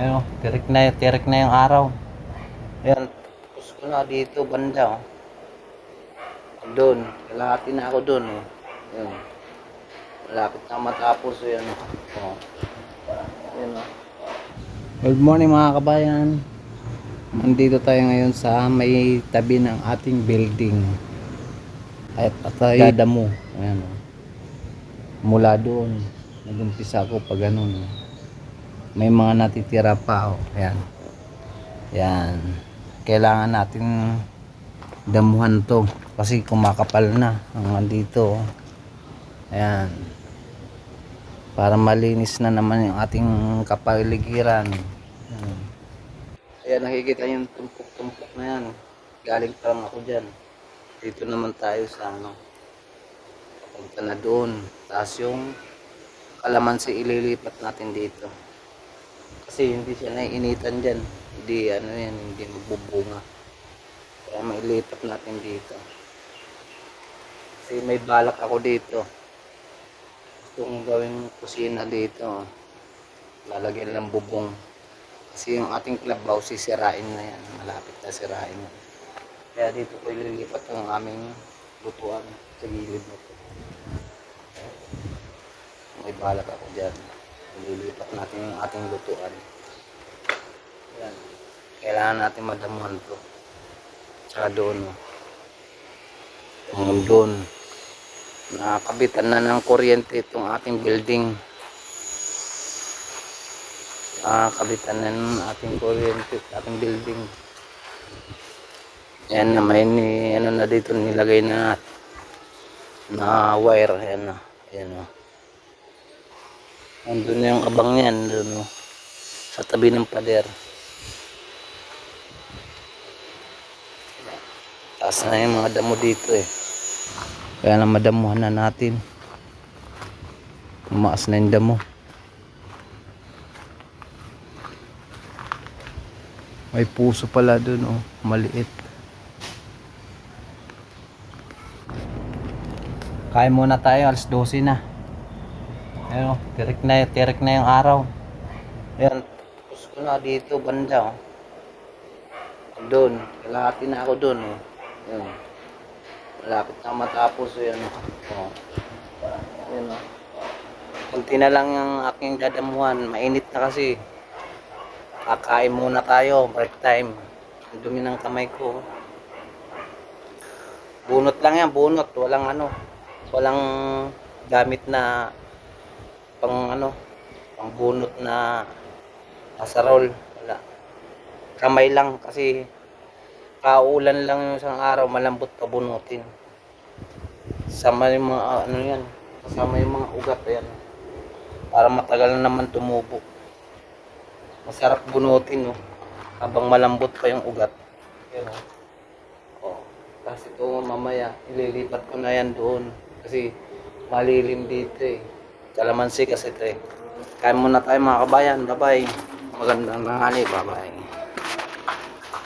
Ayun, tirik na, tirik na yung araw. Ayan, tapos ko na dito, banda. Oh. Doon, kalahati na ako doon. Eh. Ayun. Malapit na matapos. Ayan. Oh. Ayan, oh. Good morning mga kabayan. Nandito tayo ngayon sa may tabi ng ating building. At at tayo damo. Ayan. oh. Mula doon, nagumpisa ako pag ganun. oh. May mga natitira pa. Oh. Ayan. Yan. Kailangan natin damuhan to kasi kumakapal na ang andito. oh. Ayan. Para malinis na naman yung ating kapaligiran. Ayan. Ayan, nakikita yung tumpok-tumpok na yan. Galing pa lang ako dyan. Dito naman tayo sa ano. Papunta na doon. Tapos yung kalamansi ililipat natin dito. Kasi hindi siya naiinitan dyan. Hindi ano yan, hindi magbubunga. Kaya mailipat natin dito. Kasi may balak ako dito. Gusto kong gawing kusina dito. Lalagyan ng bubong. Kasi yung ating clubhouse sisirain na yan. Malapit na sirain. Kaya dito ko ililipat ang aming lutuan sa gilid na to. May balak ako dyan. Ililipat natin yung ating lutuan. Yan. Kailangan natin madamuhan to. Tsaka doon. oh. Yung doon. Nakabitan na ng kuryente itong ating building. Nakabitan na ng ating kuryente, ating building. Yan na may ni, ano na dito nilagay na na wire. Yan na. Yan o. Andun na yung abang yan. O. Sa tabi ng pader. Taas na yung mga damo dito eh. Kaya na madamuhan na natin. Tumaas na yung damo. May puso pala dun oh. Maliit. Kain muna tayo. Alas 12 na. Ayun oh. Tirik na, tirik na yung araw. Ayan. Tapos ko na dito banda oh. Doon. Kalahati na ako doon oh. Ayun. Malapit na matapos yun. Oh. Yun oh. Kunti na lang yung aking dadamuhan. Mainit na kasi. Kakain muna tayo. Break time. Dumi ng kamay ko. Bunot lang yan. Bunot. Walang ano. Walang gamit na pang ano. Pang bunot na kasarol. Wala. Kamay lang kasi kaulan lang yung isang araw, malambot pa bunutin. Sama yung mga ano yan, kasama yung mga ugat yan. Para matagal na naman tumubo. Masarap bunutin no, habang malambot pa yung ugat. Yan oh. Oh. Tapos ito mamaya, ililipat ko na yan doon. Kasi malilim dito eh. Kalamansi kasi ito. Kain muna tayo mga kabayan. Bye-bye. Magandang tanghali. Bye-bye.